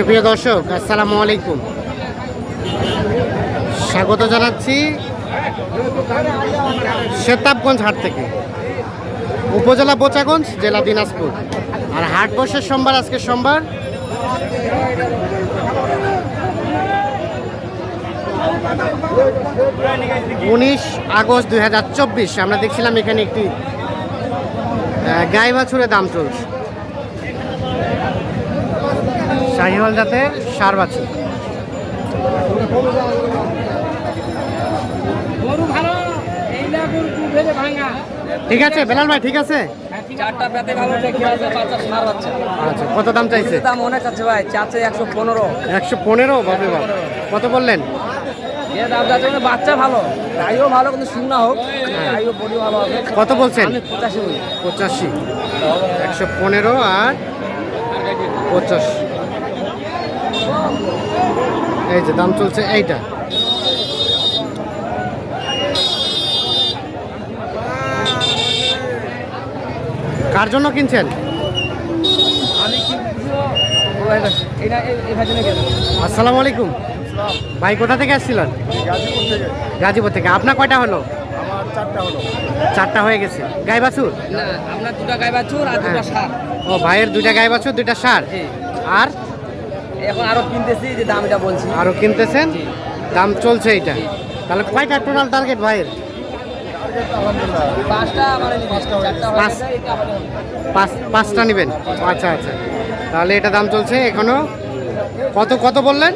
সুপ্রিয় দর্শক, আসসালামু আলাইকুম। স্বাগত জানাচ্ছি শেতাবগঞ্জ হাট থেকে। উপজেলা বোচাগঞ্জ, জেলা দিনাজপুর। আর হাট বসে সোমবার, আজকে সোমবার। উনিশ আগস্ট দু হাজার চব্বিশ, আমরা দেখছিলাম এখানে একটি গাই বাছুরের দাম চলছে। শাহিওয়াল জাতের সার বাছুর। ঠিক আছে বেলাল ভাই ঠিক আছে? বাচ্চা আচ্ছা কত দাম চাইছে? দাম অনেক আছে ভাই চাচ্ছে একশো পনেরো। একশো পনেরো বাবু কত বললেন? যে দাম যাচ্ছে কিন্তু বাচ্চা ভালো। গাইও ভালো কিন্তু শুকনা হোক গাইও বডি ভালো হবে কত বলছেন? পঁচাশি পঁচাশি। একশো পনেরো আর পঁচাশি। এই যে দাম চলছে এইটা। কার জন্য কিনছেন? আসসালামু আলাইকুম। ভাই কোথা থেকে আসছিলেন? গাজীপুর থেকে। গাজীপুর থেকে। আপনার কয়টা হলো? চারটা হয়ে গেছে। গাই বাছুর সার। ও ভাইয়ের দুইটা গাই বাছুর দুইটা সার। আর? এখন আরও কিনতেছি যে দাম এটা বলছি। আরও কিনতেছেন? দাম চলছে এইটা। তাহলে কয়টা টোটাল টার্গেট ভাইয়ের? পাঁচটা এটা নেবেন। আচ্ছা আচ্ছা। তাহলে এটা দাম চলছে এখনও? কত কত বললেন?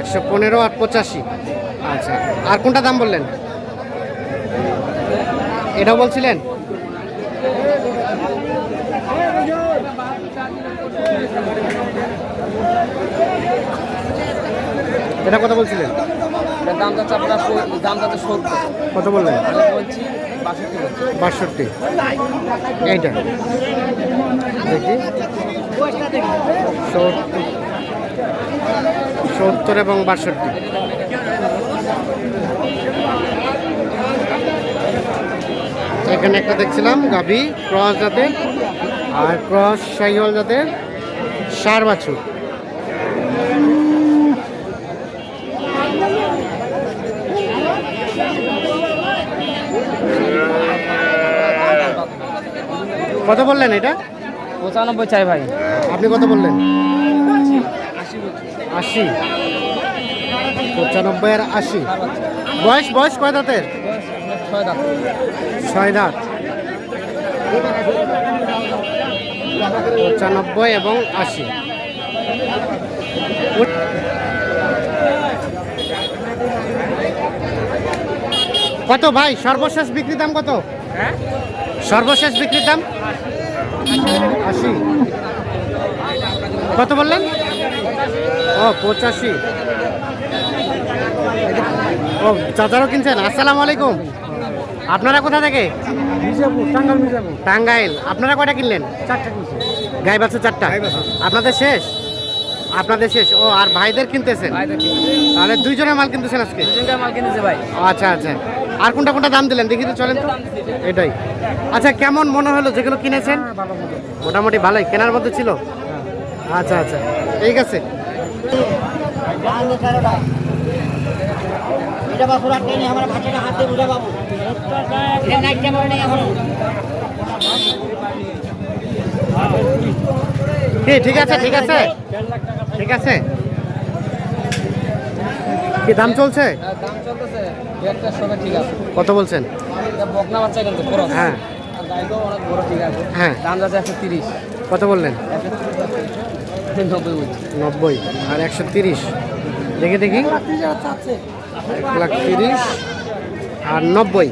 একশো পনেরো। আর পঁচাশি। আচ্ছা। আর কোনটা দাম বললেন? এটাও বলছিলেন? এটা কথা বলছিলেন? দাম যাচ্ছে আপনার দাম যাচ্ছে সত্তর। কত বললেন? আমি বলছি বাষট্টি এইটা। দেখি। সত্তর। সত্তর এবং বাষট্টি। এখানে একটা দেখছিলাম গাভি ক্রস জাতের আর ক্রস সাইহল জাতের। সার বাছুর। কত বললেন এটা? পঁচানব্বই চাই ভাই। আপনি কত বললেন? আশি। পঁচানব্বই আর আশি। বয়স বয়স কয় দাঁতের? ছয় দাম ছয় দাঁত। পঁচানব্বই এবং আশি। কত ভাই? সর্বশেষ বিক্রি দাম কত? হ্যাঁ? সর্বশেষ বিক্রির দাম? আশি। কত বললেন? ও পঁচাশি। ও চাচারও কিনছেন? আসসালামু আলাইকুম। আপনারা কোথা থেকে? টাঙ্গাইল আপনারা কয়টা কিনলেন? চারটা গাই বাছুর চারটা? আপনাদের শেষ? আপনাদের শেষ। ও আর ভাইদের কিনতেছেন? ভাইদের তাহলে দুইজনের মাল কিনতেছেন আজকে? মাল কিনেছে ভাই। ও, আচ্ছা আচ্ছা। আর কোনটা কোনটা দাম দিলেন? দেখি তো চলেন তো। এটাই। আচ্ছা কেমন মনে হলো যেগুলো কিনেছেন? মোটামুটি ভালোই। কেনার মধ্যে ছিল? আচ্ছা আচ্ছা। ঠিক আছে। কি ঠিক আছে ঠিক আছে। ঠিক আছে। কি, দাম চলছে? কত বলছেন? হ্যাঁ। হ্যাঁ। দাম যাচ্ছে একশো তিরিশ কত বললেন? নব্বই। আর একশো তিরিশ। দেখে, দেখি। এক লাখ তিরিশ আর নব্বই।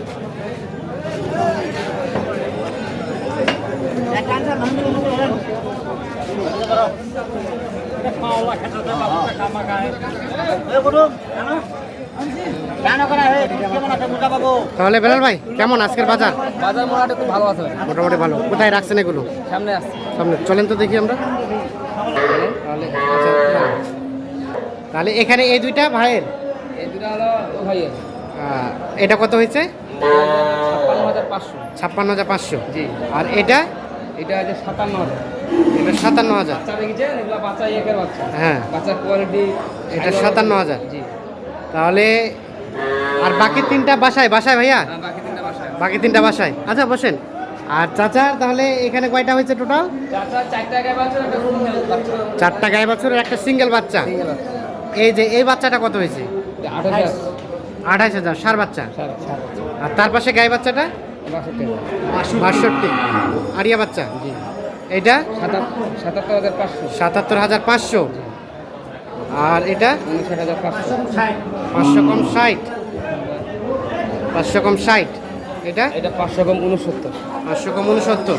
তাহলে বেলাল ভাই কেমন আজকের বাজার? বাজার মোটামুটি খুব ভালো আছে। মোটামুটি ভালো। কোথায় রাখছেন এগুলো? সামনে আসছে সামনে। চলেন তো দেখি আমরা। তাহলে এখানে এই দুইটা ভাইয়ের? এই দুটা হলো ভাইয়ের। এটা কত হয়েছে? ছাপ্পান্ন হাজার পাঁচশো। ছাপ্পান্ন হাজার পাঁচশো। জি। আর এটা? এটা আছে সাতান্ন হাজার। এটা সাতান্ন হাজার। হ্যাঁ। বাচ্চার কোয়ালিটি এটা 57,000 জি। তাহলে আর বাকি তিনটা বাসায়? বাসায় ভাইয়া? বাকি তিনটা বাসায়। বাকি তিনটা বাসায়। আচ্ছা বসেন। আর চাচার তাহলে এখানে কয়টা হয়েছে টোটাল চারটা গায়ে বছরের একটা সিঙ্গেল বাচ্চা। এই যে এই বাচ্চাটা কত হয়েছে? আঠাশ আঠাশ হাজার সার বাচ্চা। আর তার পাশে গায়ে বাচ্চাটা? বাষট্টি বাষট্টি। আরিয়া বাচ্চা? এইটা সাতাত্তর হাজার পাঁচশো সাতাত্তর হাজার পাঁচশো। আর এটা? পাঁচশো। কম ষাট। পাঁচশো কম ষাট। এটা? এটা পাঁচশো কম উনসত্তর। পাঁচশো কম উনসত্তর।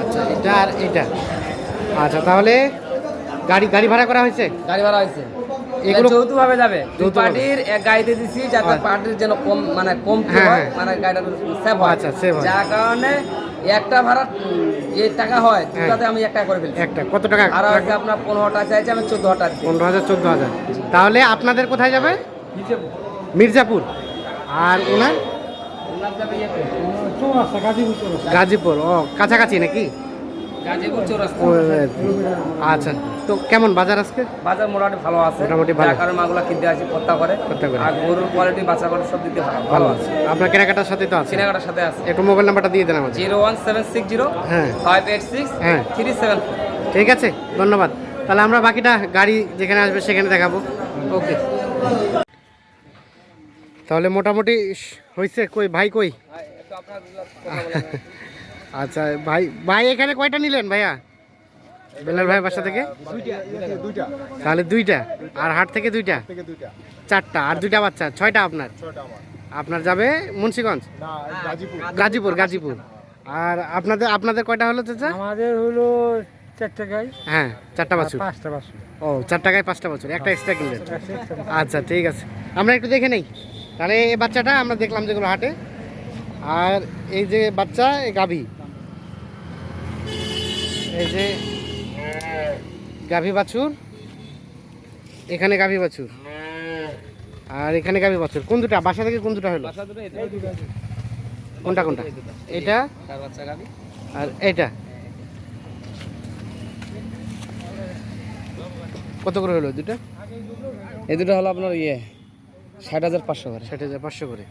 আচ্ছা এটা আর এটা। আচ্ছা তাহলে গাড়ি গাড়ি ভাড়া করা হয়েছে? গাড়ি ভাড়া হয়েছে। এগুলো- এগুলো যৌথ ভাবে যাবে। দুই পার্টির এক গাড়িতে দিছি যাতে আচ্ছা। পার্টির যেন কম মানে কম হ্যাঁ, হ্যাঁ। মানে গাড়িটা সেভ হয়। আচ্ছা, save হয়। যার কারণে একটা ভাড়া যে টাকা হয় হ্যাঁ। দুটাতে আমি একটা করে ফেলি একটা কত টাকা? আর একটা আপনার পনেরোটা চাইছে আমি চোদ্দ হাজার পনেরো হাজার চোদ্দ হাজার তাহলে আপনাদের কোথায় যাবে? মির্জাপুর। আর ওনার? ওনার যাবে ইয়েতে, চৌরাস্তা। গাজীপুর ও কাছাকাছি নাকি? আচ্ছা তো কেমন বাজার আজকে? বাজার মোটামুটি ভালো আছে। মোটামুটি ভালো। কারণে মাগুলা কিনতে আসি কর্তা করে। করে। আর গরুর কোয়ালিটি বাচ্চা কোয়ালিটি সব দিতে ভালো আছে। আপনার কেনাকাটার সাথে তো আছে। কেনাকাটার সাথে আছে। একটু মোবাইল নাম্বারটা দিয়ে দেন আমাদের zero one seven six zero হ্যাঁ। ফাইভ এইট সিক্স হ্যাঁ। থ্রি সেভেন ঠিক আছে ধন্যবাদ। তাহলে আমরা বাকিটা গাড়ি যেখানে আসবে সেখানে দেখাবো। ওকে। তাহলে মোটামুটি হয়েছে কই ভাই কই? আচ্ছা ভাই ভাই এখানে কয়টা নিলেন ভাইয়া? বেলাল ভাই বাসা থেকে? দুইটা তাহলে দুইটা। আর হাট থেকে দুইটা? চারটা। আর দুইটা বাচ্চা? ছয়টা আপনার? আপনার যাবে মুন্সিগঞ্জ? গাজীপুর। গাজীপুর গাজীপুর। আর আপনাদের আপনাদের কয়টা হলো চাচা? আমাদের হলো চারটা হ্যাঁ চারটা বাছুর। পাঁচটা বাসু ও চার টাকায় পাঁচটা বছর। একটা এক্সট্রা কিনলেন। আচ্ছা ঠিক আছে। আমরা একটু দেখে নেই। তাহলে এই বাচ্চাটা আমরা দেখলাম যেগুলো হাটে। আর এই যে বাচ্চা এই গাভী। এই যে গাভী বাছুর। এখানে গাভী বাছুর। আর এখানে গাভী বাছুর। কোন দুটা? বাসা থেকে কোন দুটা হলো? কোনটা কোনটা? এটা আর এটা কত করে হলো দুটা? এই দুটো হলো আপনার ইয়ে ষাট হাজার পাঁচশো করে। ষাট হাজার পাঁচশো করে।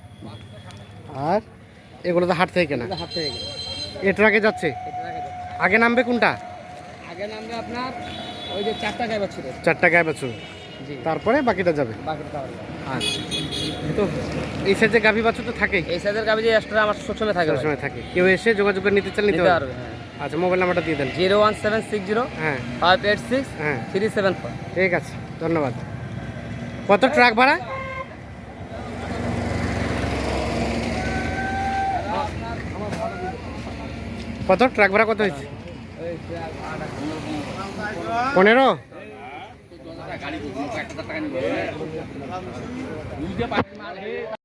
আর এগুলো তো হাট থেকে কেনা। হাত থেকে গেছে। এ ট্রাকে যাচ্ছে? এটা রাখা যাবে। আগে নামবে কোনটা? আগে নামবে আপনার ওই যে চারটা গায়ে বাচ্চা চারটা গায়ে বাছুর। তারপরে বাকিটা যাবে। বাকিটা আচ্ছা। তো এই সাইজে গাভী বাছুর তো থাকেই। এই সাইজের গাবি যে এক্সট্রা আমার সবসময় থাকে সবসময় থাকে। কেউ এসে যোগাযোগ করে নিতে চান নিতে পারবে হ্যাঁ। আচ্ছা মোবাইল নাম্বারটা দিয়ে দেন। Zero one seven six zero হ্যাঁ। ফাইভ এইট সিক্স হ্যাঁ। Three seven four. ঠিক আছে। ধন্যবাদ। কত ট্রাক ভাড়া? কত? ট্রাক ভাড়া কত হয়েছে? পনেরো?